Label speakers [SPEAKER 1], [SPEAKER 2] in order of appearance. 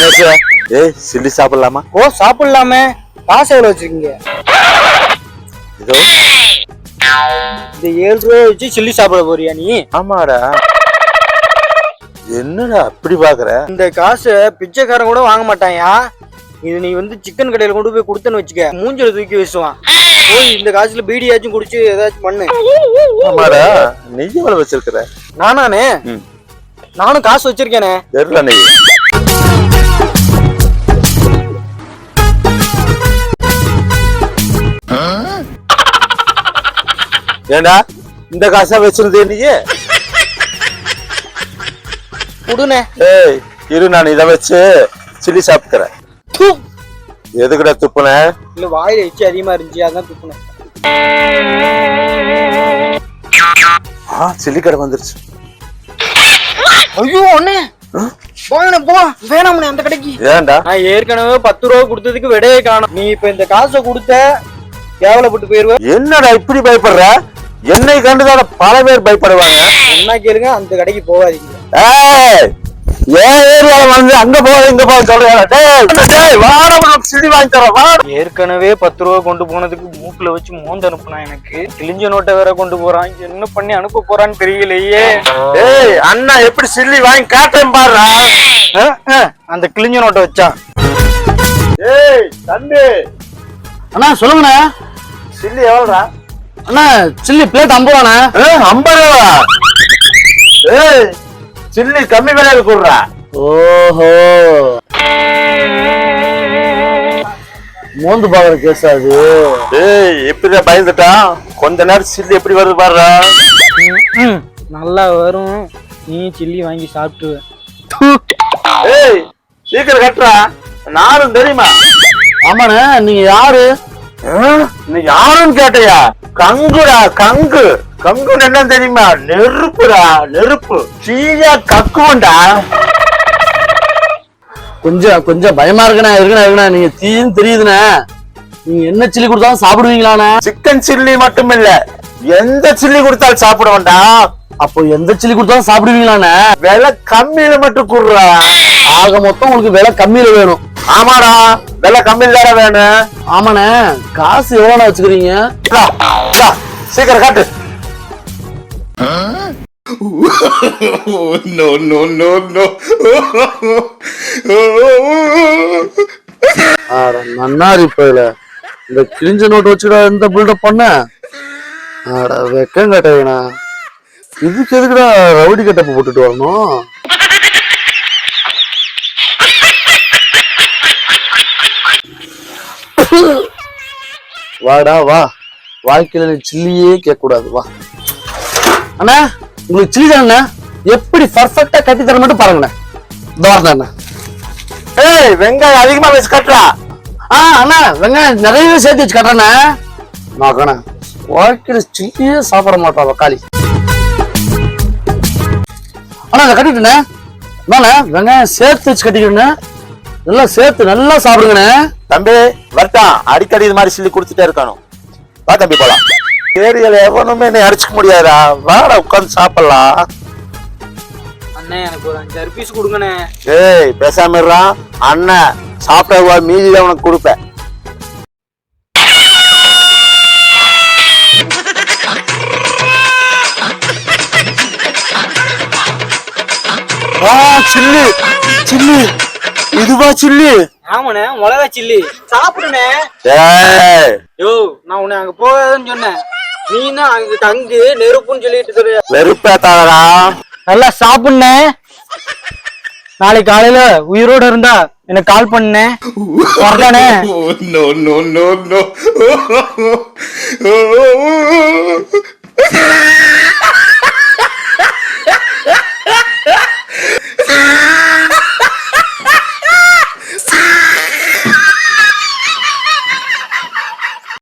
[SPEAKER 1] தினேஷ் ஏய் சில்லி சாப்பிடலாமா?
[SPEAKER 2] ஓ சாப்பிடலாமே. காசு எவ்வளவு வச்சிருக்கீங்க?
[SPEAKER 1] இதோ.
[SPEAKER 2] இந்த ஏழு ரூபாய் வச்சு சில்லி சாப்பிட போறியா நீ?
[SPEAKER 1] ஆமாடா. என்னடா அப்படி பாக்குற?
[SPEAKER 2] இந்த காசை பிச்சைக்காரன் கூட வாங்க மாட்டான்யா. இது நீ வந்து சிக்கன் கடையில கொண்டு போய் கொடுத்தேன்னு வச்சுக்க. மூஞ்சில தூக்கி வீசுவான் போய் இந்த காசுல பீடியாச்சும் குடிச்சு ஏதாச்சும் பண்ணு.
[SPEAKER 1] ஆமாடா. நெய் எவ்வளவு வச்சிருக்கிற?
[SPEAKER 2] நானானே. நானும் காசு வச்சிருக்கேனே.
[SPEAKER 1] தெரியல நெய் ஏண்டா இந்த காசா வச்சிருந்தே நீ?
[SPEAKER 2] குடுனே
[SPEAKER 1] ஏய் இரு நான் இதை வச்சு சில்லி சாப்பிட்டுறேன்
[SPEAKER 2] தூ.
[SPEAKER 1] எதுக்குடா துப்புன?
[SPEAKER 2] இல்ல வாயில எச்சி அதிகமா இருந்துச்சு அதான் துப்புனேன்.
[SPEAKER 1] ஆ சில்லி கடை வந்துருச்சு.
[SPEAKER 2] ஐயோ அண்ணே. போங்கண்ணே போ வேணாம்ண்ணே அந்த கடைக்கு.
[SPEAKER 1] ஏன்டா?
[SPEAKER 2] நான் ஏற்கனவே பத்து ரூபா கொடுத்ததுக்கு விடையே காணும். நீ இப்ப இந்த காசை கொடுத்த கேவலப்பட்டு போயிருவ.
[SPEAKER 1] என்னடா இப்படி பயப்படுற? என்னை கண்டுதான பல பேர் பயப்படுவாங்க.
[SPEAKER 2] என்ன கேளுங்க அந்த கடைக்கு போகாதீங்க.
[SPEAKER 1] ஏய் ஏன் ஏரியால வந்து அங்க போக இங்க போக சொல்றேன் சிடி வாங்கி வாடா.
[SPEAKER 2] ஏற்கனவே பத்து ரூபா கொண்டு போனதுக்கு மூக்குல வச்சு மோந்து அனுப்புனா எனக்கு. கிழிஞ்ச நோட்டை வேற கொண்டு போறான். என்ன பண்ணி அனுப்ப போறான்னு தெரியலையே.
[SPEAKER 1] டேய் அண்ணா எப்படி சில்லி வாங்கி காட்டுறேன் பாருடா.
[SPEAKER 2] அந்த கிழிஞ்ச நோட்டை வச்சா
[SPEAKER 1] ஏய் தம்பி.
[SPEAKER 2] அண்ணா சொல்லுங்கண்ணா.
[SPEAKER 1] சில்லி எவ்வளோடா?
[SPEAKER 2] அண்ணா சில்லி பிளேட் ஐம்பது ரூபாண்ணா.
[SPEAKER 1] ஐம்பது ரூபா? ஏய் சில்லி கம்மி விலையில கொடுறா.
[SPEAKER 2] ஓஹோ. மோந்து பாக்குற கேஸ் அது?
[SPEAKER 1] ஏய் எப்படிடா பயந்துட்டான் கொஞ்ச நேரம் சில்லி எப்படி வருது பாருடா.
[SPEAKER 2] நல்லா வரும். நீ சில்லி வாங்கி சாப்பிட்டு
[SPEAKER 1] ஏய் சீக்கிரம் கட்டுறா. நானும் தெரியுமா?
[SPEAKER 2] ஆமாண்ணே நீங்க யாரு?
[SPEAKER 1] நீ யாருன்னு கேட்டையா? கங்குடா கங்கு. கங்குன்னு என்ன தெரியுமா? நெருப்புடா நெருப்பு. சீயா கக்குவண்டா.
[SPEAKER 3] கொஞ்சம் கொஞ்சம் பயமா இருக்குண்ணா இருக்குண்ணா இருக்குண்ணா. நீங்க தீன்னு தெரியுதுண்ணே. நீங்க என்ன சில்லி கொடுத்தாலும் சாப்பிடுவீங்களாண்ணே?
[SPEAKER 1] சிக்கன் சில்லி மட்டும் இல்ல எந்த சில்லி கொடுத்தாலும் சாப்பிடுவேன்டா
[SPEAKER 3] அப்போ எந்த சில்லி கொடுத்தாலும் சாப்பிடுவீங்களாண்ணே?
[SPEAKER 1] விலை கம்மியில மட்டும் குடுறா.
[SPEAKER 3] ஆக மொத்தம் உங்களுக்கு விலை கம்மியில வேணும்.
[SPEAKER 1] ஆமாடா விலை கம்மியில தானே வேணும்
[SPEAKER 3] ஆமாண்ணே காசு எவ்வளோண்ணா வச்சுக்கிறீங்க?
[SPEAKER 1] சீக்கிரம் காட்டு.
[SPEAKER 4] No, no, no, no.
[SPEAKER 3] ஆட, நன்னாரி போயில. இந்த கிழிஞ்ச நோட்டு வச்சுடா இந்த பில்டப் பண்ண. ஆட வெக்கம் கட்டவேணா இதுக்கு எதுக்குடா ரவுடி கட்டப்ப போட்டுட்டு வரணும்? வாடா வா. வாழ்க்கையில சில்லியே கேட்க கூடாது வா. அண்ணா உங்களுக்கு சில்லி தானே எப்படி பர்ஃபெக்டா கட்டி தர மட்டும் பாருங்கண்ணே. இந்த
[SPEAKER 1] ஏய் வெங்காயம் அதிகமா வச்சு கட்டுறா.
[SPEAKER 3] ஆ அண்ணா வெங்காயம் நிறையவே சேர்த்து வச்சு கட்டுறேண்ணா. மகனே வாழ்க்கையில சில்லியே சாப்பிட மாட்டான் வக்காளி அண்ணா அதை கட்டிட்டுண்ணே. வெங்காயம் சேர்த்து வச்சு கட்டிக்கிறேண்ணே நல்லா சேர்த்து நல்லா சாப்பிடுங்கண்ணே.
[SPEAKER 1] தம்பி வரட்டான் அடிக்கடி இது மாதிரி சில்லி கொடுத்துட்டே இருக்கணும். வா தம்பி போலாம். ஏரியால எவனுமே என்னை அடிச்சுக்க முடியாதா வாடா உட்காந்து சாப்பிடலாம்.
[SPEAKER 2] அண்ணே எனக்கு ஒரு அஞ்சாறு பீஸ் கொடுங்கண்ணே.
[SPEAKER 1] ஏய் பேசாம இருறான் அண்ணன் சாப்பிட்ட மீதி உனக்கு கொடுப்பேன். ஆ சில்லி. சில்லி. இதுவா சில்லி?
[SPEAKER 2] ஆமாண்ணே மிளகா சில்லி. சாப்பிடுண்ணே.
[SPEAKER 1] ஏய்.
[SPEAKER 2] யோ நான் உன்னை அங்க போகாதுன்னு சொன்னேன். நீ தான் அங்க தங்கு நெருப்புன்னு சொல்லிட்டு சொல்றியா
[SPEAKER 1] வெறுப்பேத்தாதடா
[SPEAKER 2] நல்லா சாப்பிடுண்ணே. நாளைக்கு காலையில உயிரோட இருந்தா எனக்கு கால் பண்ணே வரலானே.